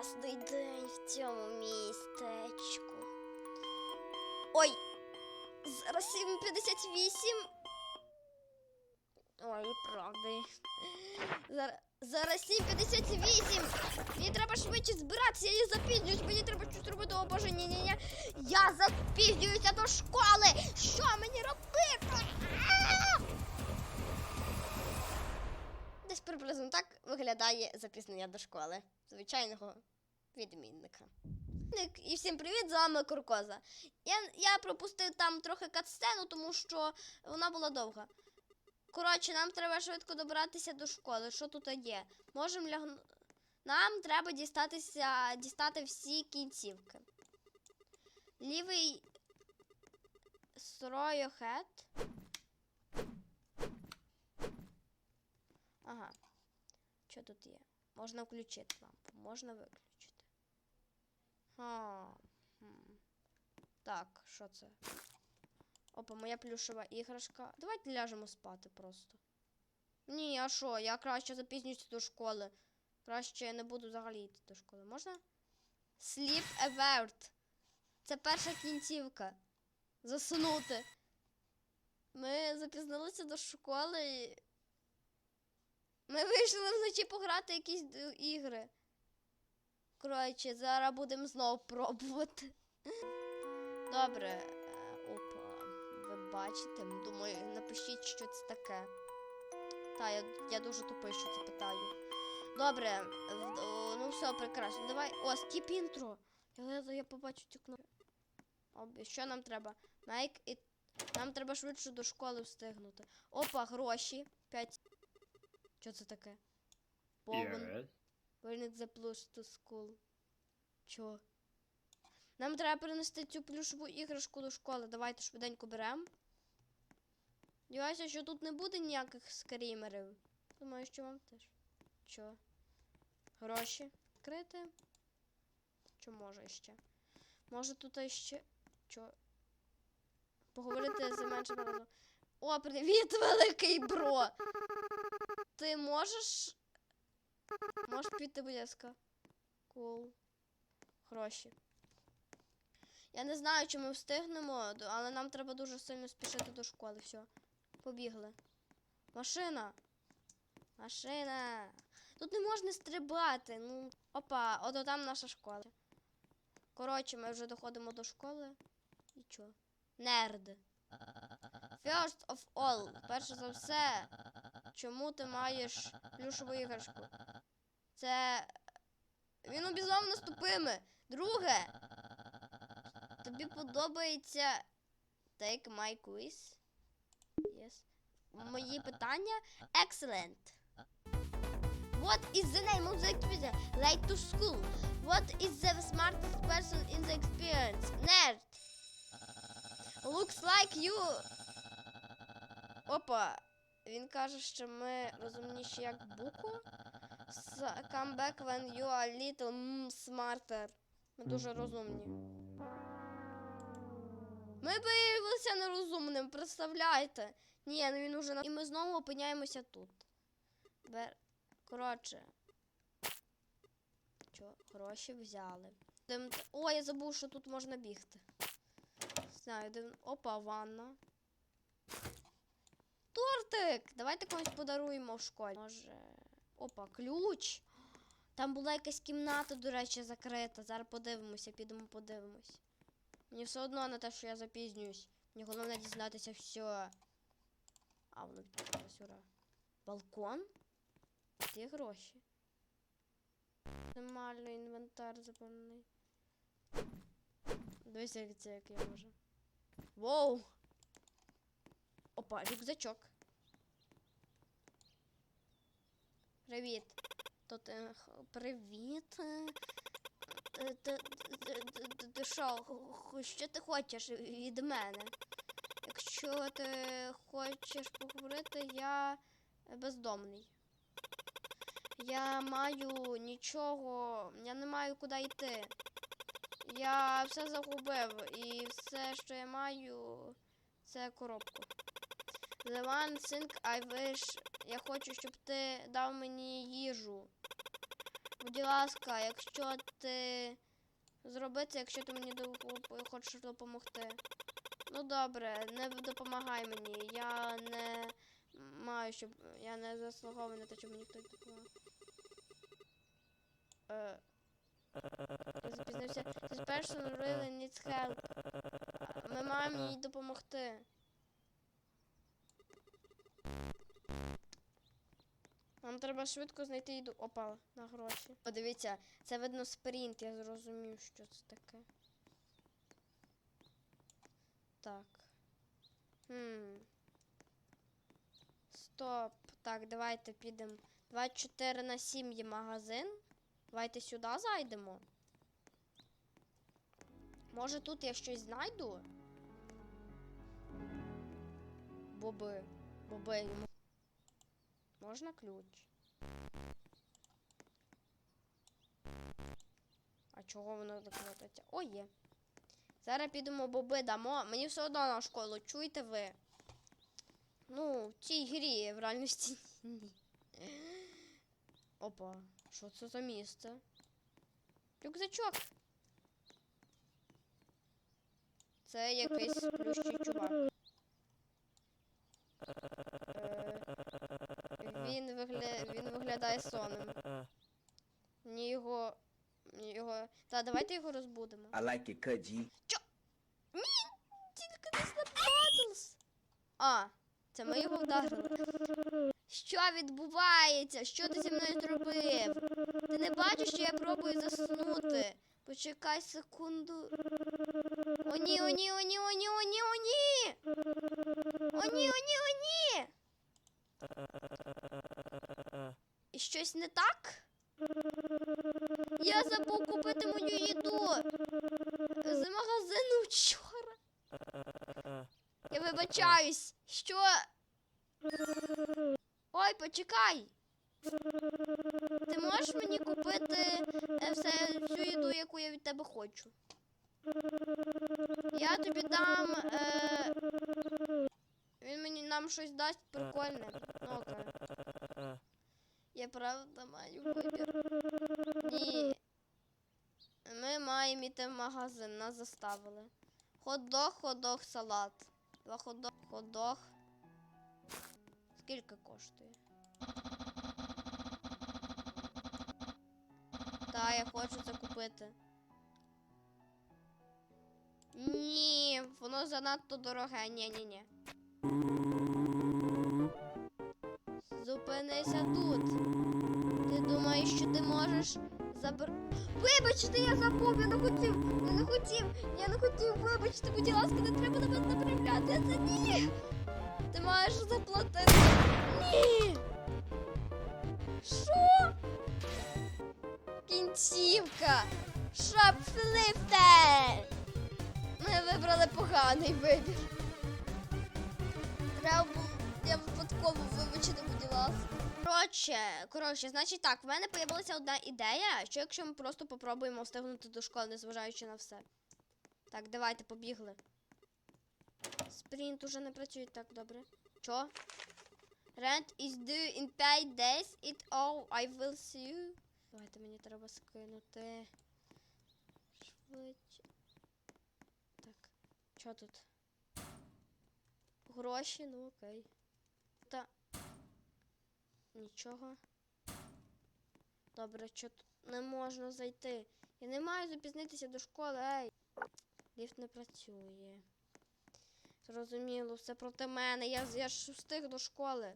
класний день в цьому містечку. Ой, зараз 7.58. Ой, правда. Зараз, зараз 7.58. Мені треба швидше збиратися, я запізнююсь, мені треба щось робити. О боже, ні, ні, ні. Я запізнююся до школи. Що мені робити? А! Десь приблизно так виглядає запізнення до школи звичайного відмінника. І всім привіт, з вами Куркоза. Я, я пропустив там трохи катсцену, тому що вона була довга. Коротше, нам треба швидко добратися до школи. Що тут є? Можемо лягну. Нам треба дістатися, дістати всі кінцівки. Лівий стройохет. Ага. Що тут є? Можна включити лампу, можна виключити. А. Так, що це? Опа, моя плюшева іграшка. Давайте ляжемо спати просто. Ні, а що? Я краще запізнююся до школи. Краще я не буду взагалі йти до школи. Можна? Sleep Avert. Це перша кінцівка. Заснути. Ми запізнилися до школи. І Ми вийшли вночі пограти якісь ігри. Коротше, зараз будемо знову пробувати. Добре. е, Опа. Ви бачите? Думаю, напишіть, що це таке. Та, я, я дуже тупий, що це питаю. Добре, ну все, прекрасно. Давай. О, скіп інтро. Я, я, побачу цю кнопку. Що нам треба? Make it. Нам треба швидше до школи встигнути. Опа, гроші. 5. Що це таке? Повен. Верніть the plus to school. Чо? Нам треба принести цю плюшову іграшку до школи. Давайте швиденько беремо. Діваюся, що тут не буде ніяких скрімерів. Думаю, що вам теж. Чо? Гроші. Відкрити. Що може ще? Може тут іще. Чо? Поговорити з меншим разом. О, привіт, великий бро! Ти можеш Можеш піти, будь ласка. Кул. Гроші. Я не знаю, чи ми встигнемо, але нам треба дуже сильно спішити до школи. Все. Побігли. Машина. Машина. Тут не можна стрибати. Ну. Опа, от там наша школа. Коротше, ми вже доходимо до школи. І чо? Нерд. First of all, перше за все, чому ти маєш плюшову іграшку? Це. Він обізвав нас тупими. Друге. Тобі подобається Take my quiz? Yes. Мої питання? Excellent. What is the name of the activity? Late to school. What is the smartest person in the experience? Nerd. Looks like you. Опа. Він каже, що ми розумніші як буку. Come back when you are little smarter. Ми дуже розумні. Ми виявилися нерозумним, представляєте? Ні, ну він уже на... І ми знову опиняємося тут. Бер... Коротше. Що, гроші взяли. Дим... О, я забув, що тут можна бігти. Знаю, дим... Опа, ванна. Тортик! Давайте комусь подаруємо в школі. Може. Опа, ключ. Там була якась кімната, до речі, закрита. Зараз подивимося, підемо подивимось. Мені все одно на те, що я запізнююсь. Мені головне дізнатися все. А, воно відкрилось, ура. Балкон? Де гроші? Нормальний інвентар заповнений. Дивися, як це як я можу. Воу! Опа, рюкзачок. Привіт. Тут е, привіт. е, Ти- що, що ти хочеш від мене? Якщо ти хочеш поговорити, я бездомний. Я маю нічого, я не маю куди йти. Я все загубив і все, що я маю, це коробку. The one thing I wish. Я хочу, щоб ти дав мені їжу. Будь ласка, якщо ти зроби це, якщо ти мені хочеш допомогти. Ну добре, не допомагай мені. Я не маю, щоб. Я не заслуговую на те, щоб мені хтось допомагав. Е, запізнився. This person really needs help. Ми маємо їй допомогти. Нам треба швидко знайти їду. Опа, на гроші. Подивіться, це видно спринт, я зрозумів, що це таке. Так. Хм. Стоп. Так, давайте підемо. 24 на 7 є магазин. Давайте сюди зайдемо. Може тут я щось знайду? Боби. Боби. Можна ключ? А чого воно так крутиться? О, є. Зараз підемо боби дамо. Мені все одно на школу, чуєте ви? Ну, в цій грі в реальності ні. Опа, що це за місце? Рюкзачок. Це якийсь плющий чувак. Е, Він, вигля... він виглядає сонним. Мені його. Мені його. Та давайте його розбудемо. I like it cut, G. Тільки не Battles. А, це ми його вдарили. Що відбувається? Що ти зі мною зробив? Ти не бачиш, що я пробую заснути. Почекай секунду. О ні, о ні, о ні, о ні, о ні, о ні. О ні, о ні, о ні. І щось не так? Я забув купити мою їду з магазину вчора. Я вибачаюсь. Що? Ой, почекай. Ти можеш мені купити е, все, всю їду, яку я від тебе хочу? Я тобі дам. Е... Він мені нам щось дасть прикольне. Ну, окей. Я правда маю вибір. Ні. Ми маємо йти в магазин, нас заставили. Хот-дог, хот-дог, салат. Два хот-дог, хот-дог. Скільки коштує? Та, я хочу це купити. Ні, воно занадто дороге. Ні, ні, ні. Зупинися тут. Ти думаєш, що ти можеш забр... Вибачте, я забув, я не хотів, я не хотів, я не хотів, вибачте, будь ласка, не треба на мене направляти. Це ні. Ти маєш заплатити. Ні. Що? Кінцівка. Шопфлифтер. Ми вибрали поганий вибір. Треба було, я випадково вибачте, ласка. Коротше, коротше, значить так, в мене з'явилася одна ідея, що якщо ми просто попробуємо встигнути до школи, незважаючи на все. Так, давайте побігли. Спринт уже не працює так добре. Чо? Rent is due in 5 days. It all I will see you. Давайте мені треба скинути. Швидше. Так. Що тут? Гроші, ну окей. Нічого. Добре, що тут не можна зайти. Я не маю запізнитися до школи, ей. Ліфт не працює. Зрозуміло, все проти мене. Я, я ж встиг до школи.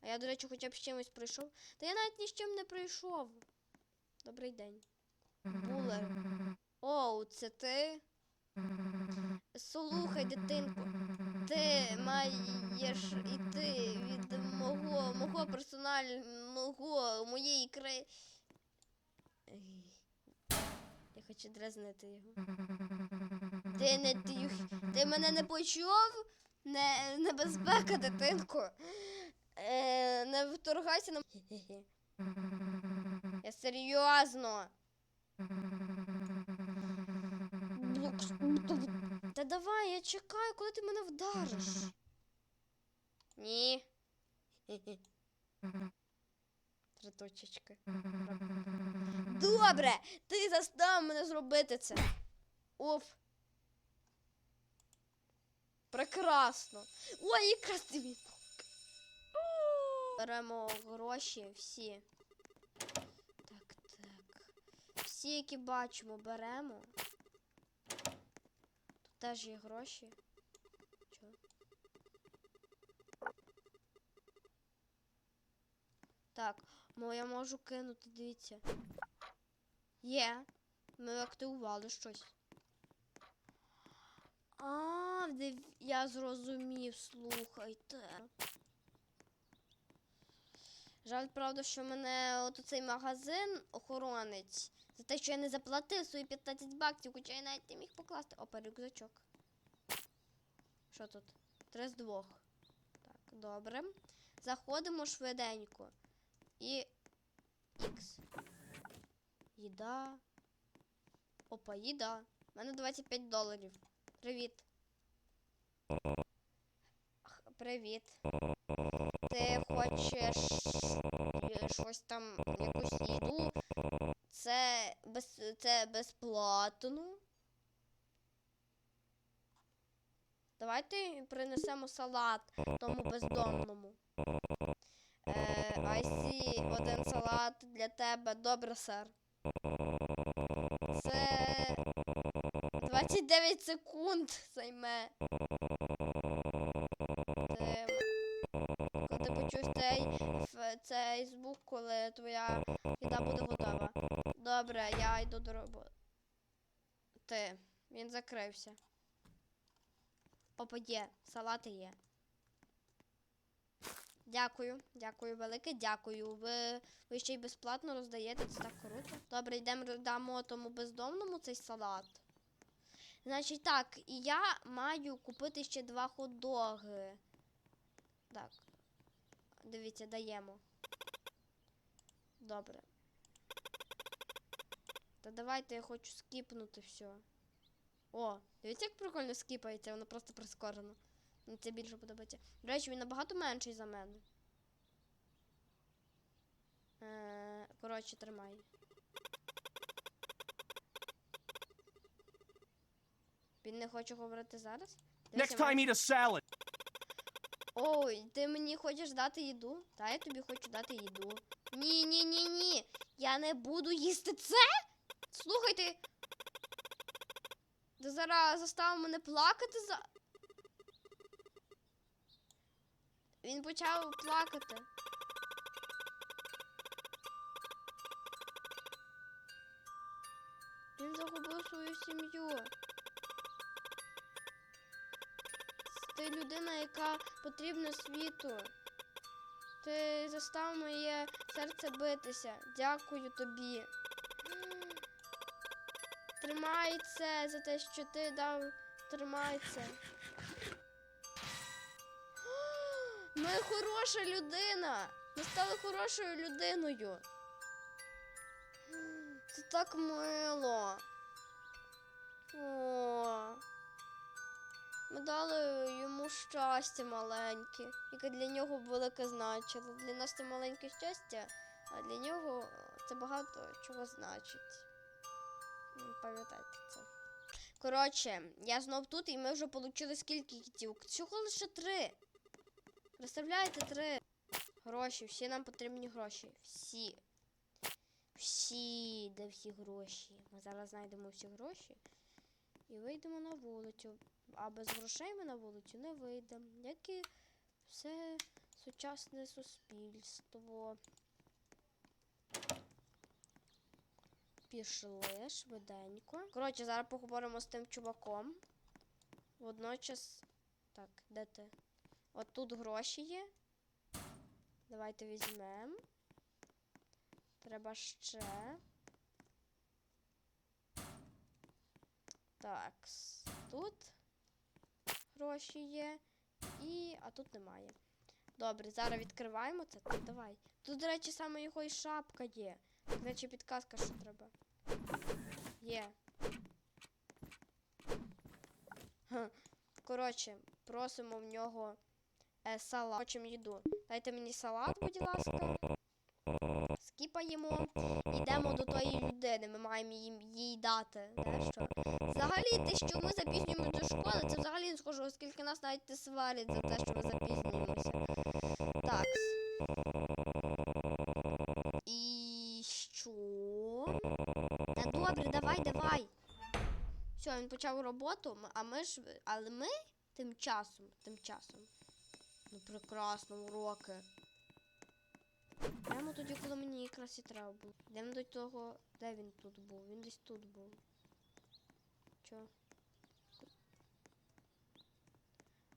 А я, до речі, хоча б з чимось прийшов. Та я навіть ні з чим не прийшов. Добрий день. Булер. Оу, це ти? Слухай, дитинко. Ти маєш іти від мого, мого персонального, моєї. Ей, Я хочу дразнити його. Ти не ти, ти мене не почув? Не, небезпека, дитинко. Е, не вторгайся на. Я серйозно. Та давай, я чекаю, коли ти мене вдариш. Ні. Три точечки. Добре, ти застав мене зробити це. Уф. Прекрасно. Ой, якраз ти мій. Беремо гроші всі. Так, так. Всі, які бачимо, беремо. Теж є гроші. Чо? Так, мо я можу кинути, дивіться. Є. Ми активували щось. А, я зрозумів, слухайте. Жаль, правда, що мене от цей магазин охоронець за те, що я не заплатив свої 15 баксів, хоча я навіть не міг покласти. Опа, рюкзачок. Що тут? Три з двох. Так, добре. Заходимо швиденько. І. Ікс. Їда. Опа, їда. У мене 25 доларів. Привіт. Привіт. Ти хочеш е, щось там, якусь їду? Без це безплатно. Давайте принесемо салат тому бездомному. Е, один салат для тебе. Добре, сер. Це 29 секунд займе. Ти, коли ти почуєш цей, цей звук, коли твоя їда буде готова. Добре, я йду до роботи. Ти. Він закрився. Опа, є. Салати є. Дякую, дякую велике, дякую. Ви, ви ще й безплатно роздаєте, це так круто. Добре, йдемо роздамо тому бездомному цей салат. Значить так, і я маю купити ще два хот-доги. Так. Дивіться, даємо. Добре. Та давайте я хочу скіпнути все. О, дивіться, як прикольно скіпається, воно просто прискорено. Мені це більше подобається. До речі, він набагато менший за мене. Е, коротше, тримай. Він не хоче говорити зараз? Next time, eat a salad. Ой, ти мені хочеш дати їду? Та я тобі хочу дати їду. Ні, ні, ні, ні. Я не буду їсти це. Слухайте. Ти зараз заставив мене плакати за. Він почав плакати. Він загубив свою сім'ю. Ти людина, яка потрібна світу. Ти застав моє серце битися. Дякую тобі. Тримай за те, що ти дав. Тримай. Ми хороша людина. Ми стали хорошою людиною. Це так мило. О. Ми дали йому щастя маленьке, яке для нього велике значило. Для нас це маленьке щастя, а для нього це багато чого значить. Пам'ятайте це. Коротше, я знов тут і ми вже отримали скільки кітів? Всього лише три. Представляєте, три. Гроші, всі нам потрібні гроші. Всі. Всі, де всі гроші. Ми зараз знайдемо всі гроші і вийдемо на вулицю. А без грошей ми на вулицю не вийдемо. Як і все сучасне суспільство. Пішли швиденько. Коротше, зараз поговоримо з тим чуваком. Водночас. Так, де ти? От тут гроші є. Давайте візьмемо. Треба ще. Так, тут гроші є. І. А тут немає. Добре, зараз відкриваємо це. Давай. Тут, до речі, саме його і шапка є. До речі, підказка, що треба. Є. Коротше, просимо в нього е, салат. Хочемо їду. Дайте мені салат, будь ласка. скіпаємо, йдемо до тої людини. Ми маємо їм їй дати. Дещо. Взагалі, те, що ми запізнюємося до школи, це взагалі не схоже, оскільки нас навіть не сварять за те, що ми запізнюємося. Так. І що? Добре, давай, давай. Все, він почав роботу, а ми ж. Але ми тим часом, тим часом. Ну прекрасно, уроки. Прямо тоді, коли мені якраз і треба було. Йдемо до того, де він тут був? Він десь тут був. Чо?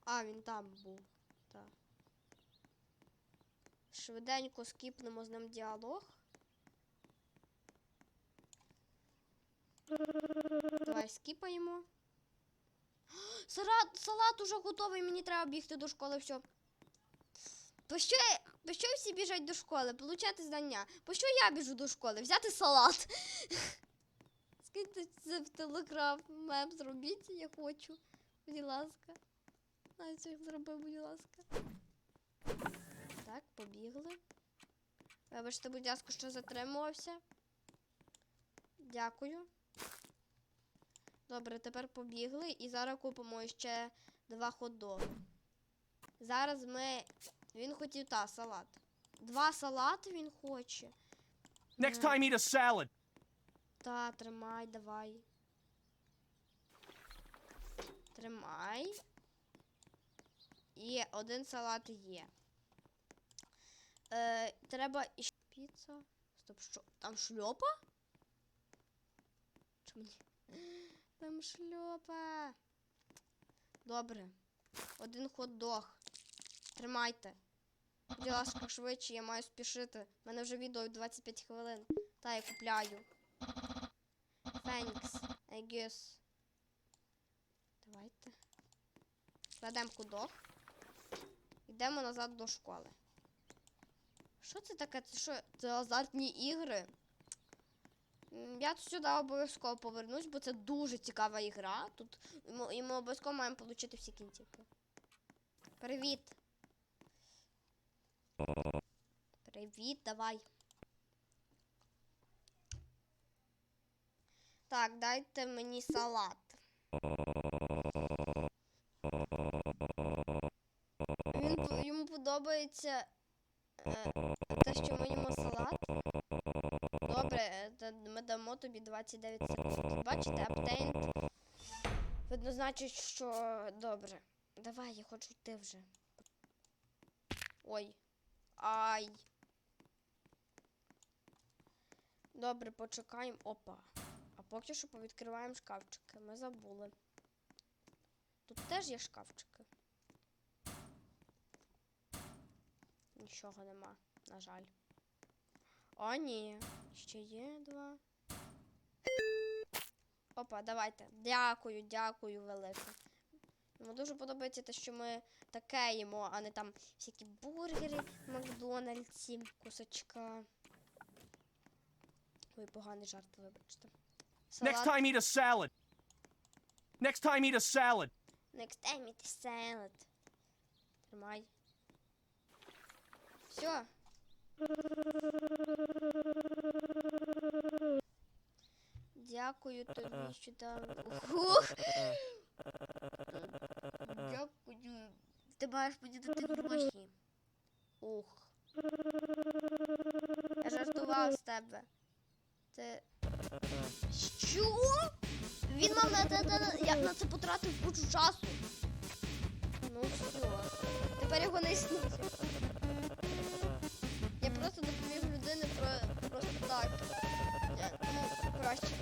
А, він там був. Так. Швиденько скіпнемо з ним діалог. Давай скіпаємо. Салат, салат уже готовий, мені треба бігти до школи, все. По що, по що всі біжать до школи? Получати знання. По що я біжу до школи? Взяти салат. Скиньте це в телеграм. Мем зробіть, я хочу. Будь ласка. Навіть їх зробив, будь ласка. Так, побігли. Вибачте, будь ласка, що затримувався. Дякую. Добре, тепер побігли і зараз купимо ще два хот-доги. Зараз ми. Він хотів та салат. Два салати він хоче. Next time, eat a salad. Та, тримай, давай. Тримай. Є, один салат є. Е, треба іще піца. Стоп, що? Там шльопа? Чи мені? Там шльопа. Добре. Один хот-дог. Тримайте. Будь ласка, швидше, я маю спішити. У мене вже відео 25 хвилин. Та я купляю. I guess. Давайте. Кладемо худок. Йдемо назад до школи. Що це таке? Це що? Це азартні ігри? Я сюди обов'язково повернусь, бо це дуже цікава ігра. Тут і ми, обов'язково маємо отримати всі кінцівки. Привіт. Привіт, давай. Так, дайте мені салат. Він, йому подобається е, дамо тобі 29 секунд. Бачите, аптейнт. Видно, значить, що добре. Давай, я хочу йти вже. Ой. Ай. Добре, почекаємо. Опа. А поки що повідкриваємо шкафчики. Ми забули. Тут теж є шкафчики. Нічого нема, на жаль. О, ні. Ще є два. Опа, давайте. Дякую, дякую велике. Йому дуже подобається те, що ми таке їмо, а не там всякі бургери, Макдональдсі, кусочка. Ой, поганий жарт, вибачте. Next time, eat a salad. Next time, eat a salad. Next time eat a salad. Тримай. Все. Дякую тобі, що дав. Ух! Дякую. Ти маєш мені дати гроші. Ух. Я жартував з тебе. Ти. Що? Він мав на те, я на це потратив кучу часу. Ну все. Тепер його не існує. Я просто допоміг людини про просто так. Краще.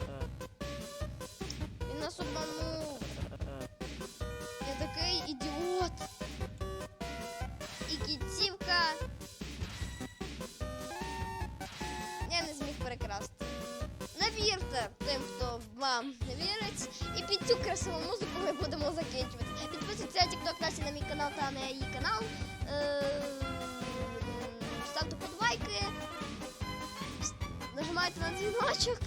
Він нас обманув. Я такий ідіот. І кінцівка. Я не зміг перекрасти. Не вірте тим, хто вам не вірить. І під цю красиву музику ми будемо закінчувати. Підписуйтесь на TikTok Насі на мій канал та на її канал. Е, Ставте подобайки. Нажимайте на дзвіночок.